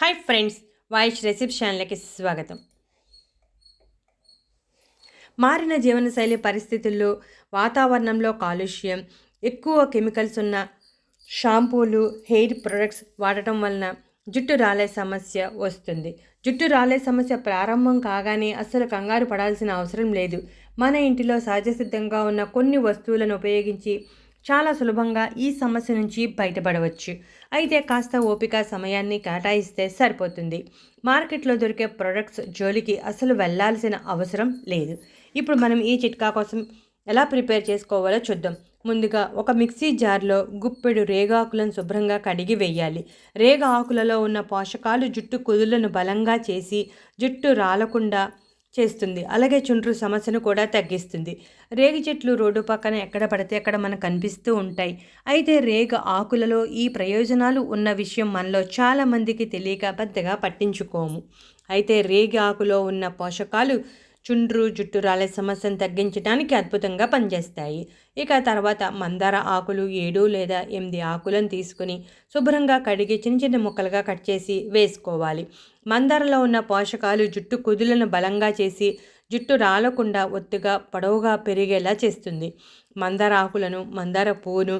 Hi friends voice recipe ఛానల్కి స్వాగతం. మారిన జీవనశైలి పరిస్థితుల్లో వాతావరణంలో కాలుష్యం ఎక్కువ కెమికల్స్ ఉన్న షాంపూలు హెయిర్ ప్రొడక్ట్స్ వాడటం వలన జుట్టు రాలే సమస్య వస్తుంది. జుట్టు రాలే సమస్య ప్రారంభం కాగానే అస్సలు కంగారు పడాల్సిన అవసరం లేదు. మన ఇంటిలో సహజసిద్ధంగా ఉన్న కొన్ని వస్తువులను ఉపయోగించి చాలా సులభంగా ఈ సమస్య నుంచి బయటపడవచ్చు. అయితే కాస్త ఓపిక సమయాన్ని కేటాయిస్తే సరిపోతుంది. మార్కెట్లో దొరికే ప్రొడక్ట్స్ జోలికి అసలు వెళ్ళాల్సిన అవసరం లేదు. ఇప్పుడు మనం ఈ చిట్కా కోసం ఎలా ప్రిపేర్ చేసుకోవాలో చూద్దాం. ముందుగా ఒక మిక్సీ జార్లో గుప్పెడు రేగాకులను శుభ్రంగా కడిగి వేయాలి. రేగ ఆకులలో ఉన్న పోషకాలు జుట్టు కుదులను బలంగా చేసి జుట్టు రాలకుండా చేస్తుంది. అలాగే చుండ్రు సమస్యను కూడా తగ్గిస్తుంది. రేగి చెట్లు రోడ్డు పక్కన ఎక్కడ పడితే అక్కడ మనకు కనిపిస్తూ ఉంటాయి. అయితే రేగ ఆకులలో ఈ ప్రయోజనాలు ఉన్న విషయం మనలో చాలామందికి తెలియక పెద్దగా పట్టించుకోము. అయితే రేగి ఆకులో ఉన్న పోషకాలు చుండ్రు జుట్టు రాలే సమస్యను తగ్గించడానికి అద్భుతంగా పనిచేస్తాయి. ఇక తర్వాత మందార ఆకులు ఏడు లేదా ఎనిమిది ఆకులను తీసుకుని శుభ్రంగా కడిగి చిన్న చిన్న ముక్కలుగా కట్ చేసి వేసుకోవాలి. మందారలో ఉన్న పోషకాలు జుట్టు కుదులను బలంగా చేసి జుట్టు రాలకుండా ఒత్తుగా పొడవుగా పెరిగేలా చేస్తుంది. మందార ఆకులను మందార పువ్వును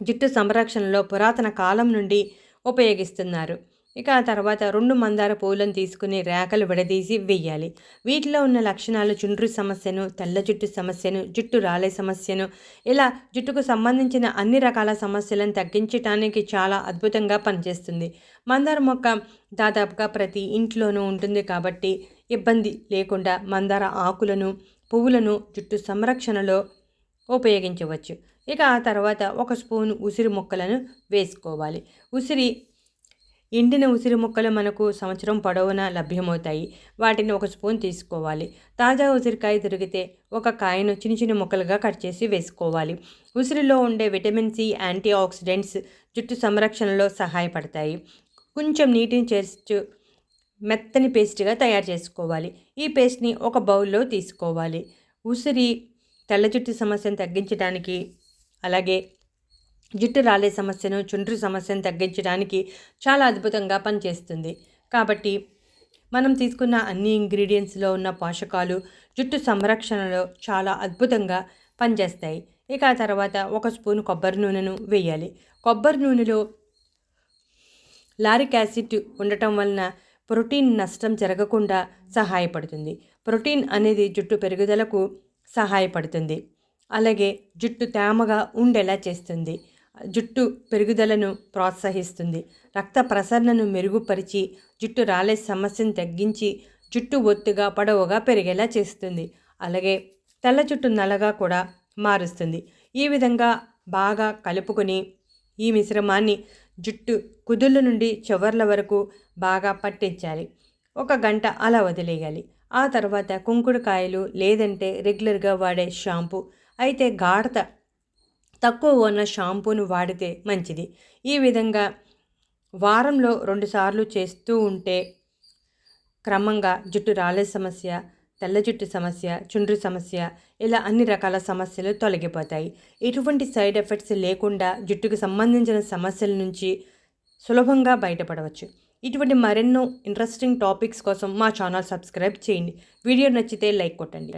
జుట్టు సంరక్షణలో పురాతన కాలం నుండి ఉపయోగిస్తున్నారు. ఇక ఆ తర్వాత రెండు మందార పువ్వులను తీసుకుని రేఖలు విడదీసి వెయ్యాలి. వీటిలో ఉన్న లక్షణాలు చుండ్రు సమస్యను తెల్ల జుట్టు సమస్యను జుట్టు రాలే సమస్యను ఇలా జుట్టుకు సంబంధించిన అన్ని రకాల సమస్యలను తగ్గించటానికి చాలా అద్భుతంగా పనిచేస్తుంది. మందార మొక్క దాదాపుగా ప్రతి ఇంట్లోనూ ఉంటుంది కాబట్టి ఇబ్బంది లేకుండా మందార ఆకులను పువ్వులను జుట్టు సంరక్షణలో ఉపయోగించవచ్చు. ఇక ఆ తర్వాత ఒక స్పూన్ ఉసిరి మొక్కలను వేసుకోవాలి. ఉసిరి ఎండిన ఉసిరి ముక్కలు మనకు సంవత్సరం పొడవునా లభ్యమవుతాయి. వాటిని ఒక స్పూన్ తీసుకోవాలి. తాజా ఉసిరికాయ దొరికితే ఒక కాయను చిన్న చిన్న ముక్కలుగా కట్ చేసి వేసుకోవాలి. ఉసిరిలో ఉండే విటమిన్ సి యాంటీ ఆక్సిడెంట్స్ జుట్టు సంరక్షణలో సహాయపడతాయి. కొంచెం నీటిని చేర్చు మెత్తని పేస్ట్గా తయారు చేసుకోవాలి. ఈ పేస్ట్ని ఒక బౌల్లో తీసుకోవాలి. ఉసిరి తెల్ల జుట్టు సమస్యను తగ్గించడానికి అలాగే జుట్టు రాలే సమస్యను చుండ్రు సమస్యను తగ్గించడానికి చాలా అద్భుతంగా పనిచేస్తుంది. కాబట్టి మనం తీసుకున్న అన్ని ఇంగ్రీడియంట్స్లో ఉన్న పోషకాలు జుట్టు సంరక్షణలో చాలా అద్భుతంగా పనిచేస్తాయి. ఇక ఆ తర్వాత ఒక స్పూన్ కొబ్బరి నూనెను వేయాలి. కొబ్బరి నూనెలో లారిక్ యాసిడ్ ఉండటం వలన ప్రోటీన్ నష్టం జరగకుండా సహాయపడుతుంది. ప్రోటీన్ అనేది జుట్టు పెరుగుదలకు సహాయపడుతుంది. అలాగే జుట్టు తేమగా ఉండేలా చేస్తుంది. జుట్టు పెరుగుదలను ప్రోత్సహిస్తుంది. రక్త ప్రసరణను మెరుగుపరిచి జుట్టు రాలే సమస్యను తగ్గించి జుట్టు ఒత్తుగా పొడవుగా పెరిగేలా చేస్తుంది. అలాగే తెల్ల జుట్టు నల్లగా కూడా మారుస్తుంది. ఈ విధంగా బాగా కలుపుకొని ఈ మిశ్రమాన్ని జుట్టు కుదుళ్ళ నుండి చివర్ల వరకు బాగా పట్టించాలి. ఒక గంట అలా వదిలేయాలి. ఆ తర్వాత కుంకుడుకాయలు లేదంటే రెగ్యులర్గా వాడే షాంపూ అయితే గాఢత తక్కువ ఉన్న షాంపూను వాడితే మంచిది. ఈ విధంగా వారంలో రెండుసార్లు చేస్తూ ఉంటే క్రమంగా జుట్టు రాలే సమస్య తెల్ల జుట్టు సమస్య చుండ్రు సమస్య ఇలా అన్ని రకాల సమస్యలు తొలగిపోతాయి. ఎటువంటి సైడ్ ఎఫెక్ట్స్ లేకుండా జుట్టుకు సంబంధించిన సమస్యల నుంచి సులభంగా బయటపడవచ్చు. ఇటువంటి మరెన్నో ఇంట్రెస్టింగ్ టాపిక్స్ కోసం మా ఛానల్ సబ్స్క్రైబ్ చేయండి. వీడియో నచ్చితే లైక్ కొట్టండి.